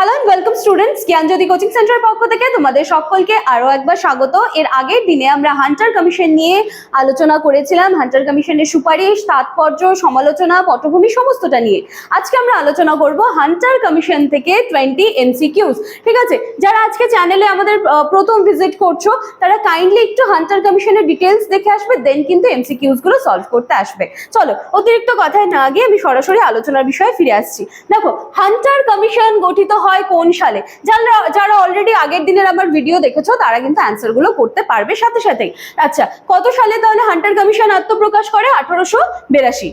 Hello and welcome students Gyanjyoti coaching সেন্টারের পক্ষ থেকে তোমাদের সকলকে আরও একবার স্বাগত। এর আগের দিনে আমরা হান্টার কমিশন নিয়ে আলোচনা করেছিলাম। হান্টার কমিশনের সুপারিশ, তাৎপর্য, সমালোচনা, পটভূমি সমস্তটা নিয়ে। আজকে আমরা আলোচনা করব হান্টার কমিশন থেকে টোয়েন্টি এমসিকিউজ ঠিক আছে? যারা আজকে চ্যানেলে আমাদের প্রথম ভিজিট করছ, তারা কাইন্ডলি একটু হান্টার কমিশনের ডিটেলস দেখে আসবে দেন কিন্তু এমসিকিউজগুলো সলভ করতে আসবে। চলো, অতিরিক্ত কথায় না গিয়ে আমি সরাসরি আলোচনার বিষয়ে ফিরে আসছি। দেখো হান্টার কমিশন গঠিত কোন সালে? যারা যারা অলরেডি আগের দিনের আমার ভিডিও দেখেছ, তারা কিন্তু অ্যান্সারগুলো করতে পারবে সাথে সাথেই। আচ্ছা কত সালে তাহলে হান্টার কমিশন আত্মপ্রকাশ করে? আঠারোশো বিরাশি।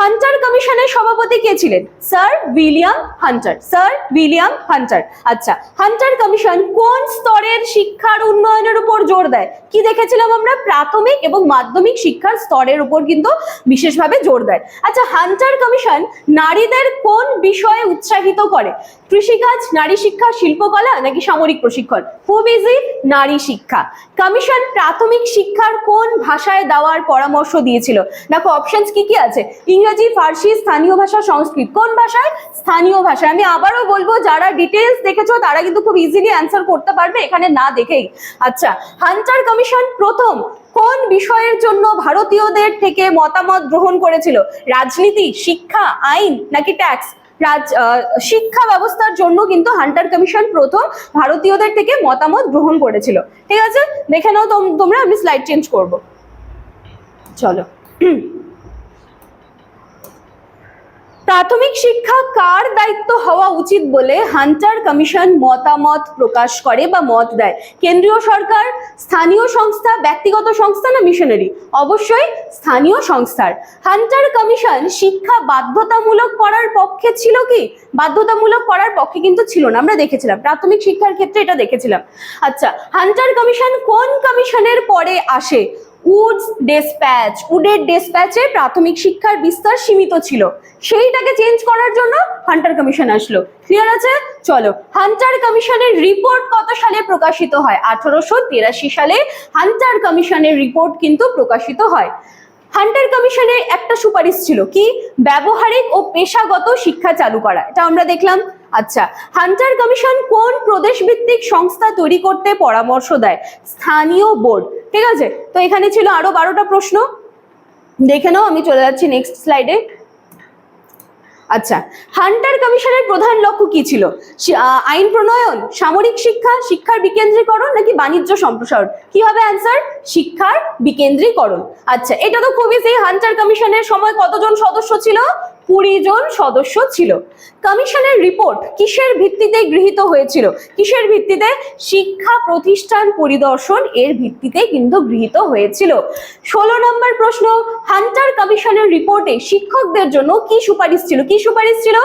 হান্টার কমিশনের সভাপতি কে ছিলেন? Sir William Hunter sir William Hunter আচ্ছা হান্টার কমিশন কোন স্তরের শিক্ষার উন্নয়নের উপর জোর দেয়? কি দেখেছিলাম আমরা? প্রাথমিক এবং মাধ্যমিক শিক্ষার স্তরের উপর কিন্তু বিশেষভাবে জোর দেয়। আচ্ছা হান্টার কমিশন নারীদের কোন বিষয়ে উৎসাহিত করে? কৃষিকাজ, নারী শিক্ষা, শিল্পকলা নাকি সামরিক প্রশিক্ষণ? খুব ইজি নারী শিক্ষা। কমিশন প্রাথমিক শিক্ষার কোন ভাষায় দেওয়ার পরামর্শ দিয়েছিল? দেখো অপশনস কি কি আছে? ইংরেজি, ফার্সি, স্থানীয় ভাষা, সংস্কৃত। কোন ভাষায়? স্থানীয় ভাষায়। আমি আবারও বলব, যারা ডিটেলস দেখেছ, তারা কিন্তু খুব ইজিলি অ্যান্সার করতে পারবে, এখানে না দেখেই। আচ্ছা হান্টার কমিশন প্রথম কোন বিষয়ের জন্য ভারতীয়দের থেকে মতামত গ্রহণ করেছিল? রাজনীতি, শিক্ষা, আইন নাকি ট্যাক্স শিক্ষা ব্যবস্থার জন্য কিন্তু হান্টার কমিশন প্রথম ভারতীয়দের থেকে মতামত গ্রহণ করেছিল। ঠিক আছে? দেখে নাও তোম- তোমরা, আমি স্লাইড চেঞ্জ করব। চলো। প্রাথমিক শিক্ষা কার দায়িত্ব হওয়া উচিত বলে হান্টার কমিশন মতামত প্রকাশ করে বা মত দেয়? কেন্দ্রীয় সরকার, স্থানীয় সংস্থা, ব্যক্তিগত সংস্থা না মিশনারি? অবশ্যই স্থানীয় সংস্থার। হান্টার কমিশন শিক্ষা বাধ্যতামূলক করার পক্ষে ছিল কি? বাধ্যতামূলক করার পক্ষে কিন্তু ছিল না। আমরা দেখেছিলাম। প্রাথমিক শিক্ষার ক্ষেত্রে এটা দেখেছিলাম। আচ্ছা হান্টার কমিশন কোন কমিশনের পরে আসে? উডস ডেসপ্যাচ, উডের ডেসপ্যাচে প্রাথমিক শিক্ষার বিস্তার সীমিত ছিল। সেইটাকে চেঞ্জ করার জন্য হান্টার কমিশন আসলো। ক্লিয়ার আছে? চলো হান্টার কমিশনের রিপোর্ট কত সালে প্রকাশিত হয়? আঠারোশো তিরাশি সালে হান্টার কমিশনের রিপোর্ট কিন্তু প্রকাশিত হয়। হান্টার কমিশনের একটা সুপারিশ ছিল কি? ব্যবহারিক ও পেশাগত শিক্ষা চালু করা। এটা আমরা দেখলাম। আচ্ছা হান্টার কমিশন কোন প্রদেশ ভিত্তিক সংস্থা তৈরি করতে পরামর্শ দেয়? স্থানীয় বোর্ড। ঠিক আছে? তো এখানে ছিল আরও বারোটা প্রশ্ন। দেখে নাও, আমি চলে যাচ্ছি নেক্সট স্লাইডে আচ্ছা হান্টার কমিশনের প্রধান লক্ষ্য কি ছিল? আইন প্রণয়ন, সামরিক শিক্ষা, শিক্ষার বিকেন্দ্রীকরণ নাকি বাণিজ্য সম্প্রসারণ? কি হবে অ্যান্সার শিক্ষার বিকেন্দ্রীকরণ। আচ্ছা এটা তো খুবই সেই হান্টার কমিশনের সময় কতজন সদস্য ছিল? কুড়ি জন সদস্য ছিল। কমিশনের রিপোর্ট কিসের ভিত্তিতে গৃহীত হয়েছিল? কিসের ভিত্তিতে? শিক্ষা প্রতিষ্ঠান পরিদর্শন এর ভিত্তিতে কিন্তু গৃহীত হয়েছিল। ষোলো নম্বর প্রশ্ন, হান্টার কমিশনের রিপোর্টে শিক্ষকদের জন্য কি সুপারিশ ছিল? কি সুপারিশ ছিল?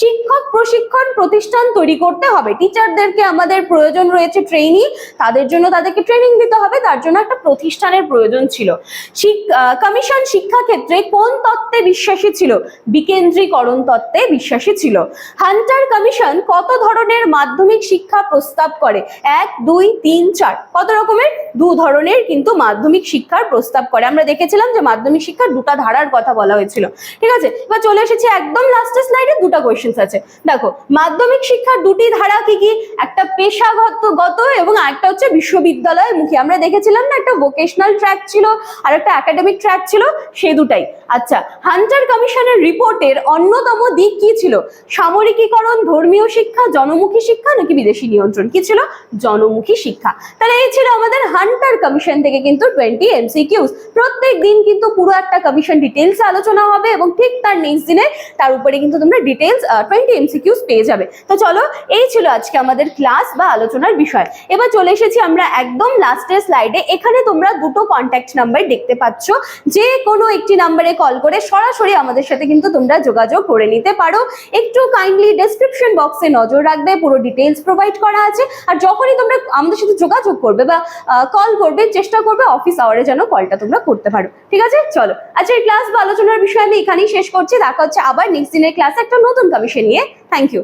শিক্ষক প্রশিক্ষণ প্রতিষ্ঠান তৈরি করতে হবে। টিচারদেরকে আমাদের প্রয়োজন রয়েছে ট্রেনিং তাদের জন্য তাদেরকে ট্রেনিং দিতে হবে, তার জন্য একটা প্রতিষ্ঠানের প্রয়োজন ছিল। কমিশন শিক্ষা ক্ষেত্রে কোন তত্ত্বে বিশ্বাসী ছিল? বিকেন্দ্রীকরণ তত্ত্বে বিশ্বাসী ছিল। হান্টার কমিশন কত ধরনের মাধ্যমিক শিক্ষা প্রস্তাব করে? এক, দুই, তিন, চার। কত রকমের? দু ধরনের কিন্তু মাধ্যমিক শিক্ষার প্রস্তাব করে। আমরা দেখেছিলাম যে মাধ্যমিক শিক্ষার দুটা ধারার কথা বলা হয়েছিল। ঠিক আছে? এবার চলে এসেছি একদম লাস্টের স্লাইডে দুটো কোয়েশ্চেন্স আছে। দেখো, মাধ্যমিক শিক্ষার দুটি ধারা কি কি? একটা পেশাগতগত এবং একটা হচ্ছে বিশ্ববিদ্যালয় মুখী। আমরা দেখেছিলাম না একটা ভোকেশনাল ট্র্যাক ছিল আর একটা একাডেমিক ট্র্যাক ছিল, সে দুটাই। আচ্ছা হান্টার কমিশনের রিপোর্টের অন্যতম দিক কি ছিল? সামরিকীকরণ, ধর্মীয় শিক্ষা, জনমুখী শিক্ষা নাকি বিদেশি নিয়ন্ত্রণ? কি ছিল? জনমুখী শিক্ষা। তাহলে এই ছিল আমাদের হান্টার কমিশন থেকে কিন্তু টোয়েন্টি এমসিকিউস প্রত্যেক দিন কিন্তু পুরো একটা কমিশন ডিটেলস আলোচনা হবে এবং ঠিক তার নেক্সট দিনে তার উপরে কিন্তু তোমরা ডিটেলস টোয়েন্টি এমসিকিউস পেয়ে যাবে। তো চলো, এই ছিল আজকে আমাদের ক্লাস বা আলোচনার বিষয়। এবার চলে এসেছি আমরা একদম লাস্টের স্লাইডে। এখানে তোমরা দুটো কন্ট্যাক্ট নাম্বার দেখতে পাচ্ছ। যে কোনো একটি নাম্বারে কল করে সরাসরি আমাদের সাথে কিন্তু তোমরা যোগাযোগ করে নিতে পারো। একটু কাইন্ডলি ডেসক্রিপশন বক্সে নজর রাখবে, পুরো ডিটেলস প্রোভাইড করা আছে। আর যখনই তোমরা আমাদের সাথে যোগাযোগ করবে বা কল করবে, চেষ্টা করবে অফিস আওয়ারে যেন কলটা তোমরা করতে পারো। ঠিক আছে? চলো। আচ্ছা এই ক্লাস বা আলোচনার বিষয়ে আমি এখানেই শেষ করছি। দেখা হচ্ছে আবার নেক্সট দিনের ক্লাসে একটা নতুন কমিশন নিয়ে। Thank you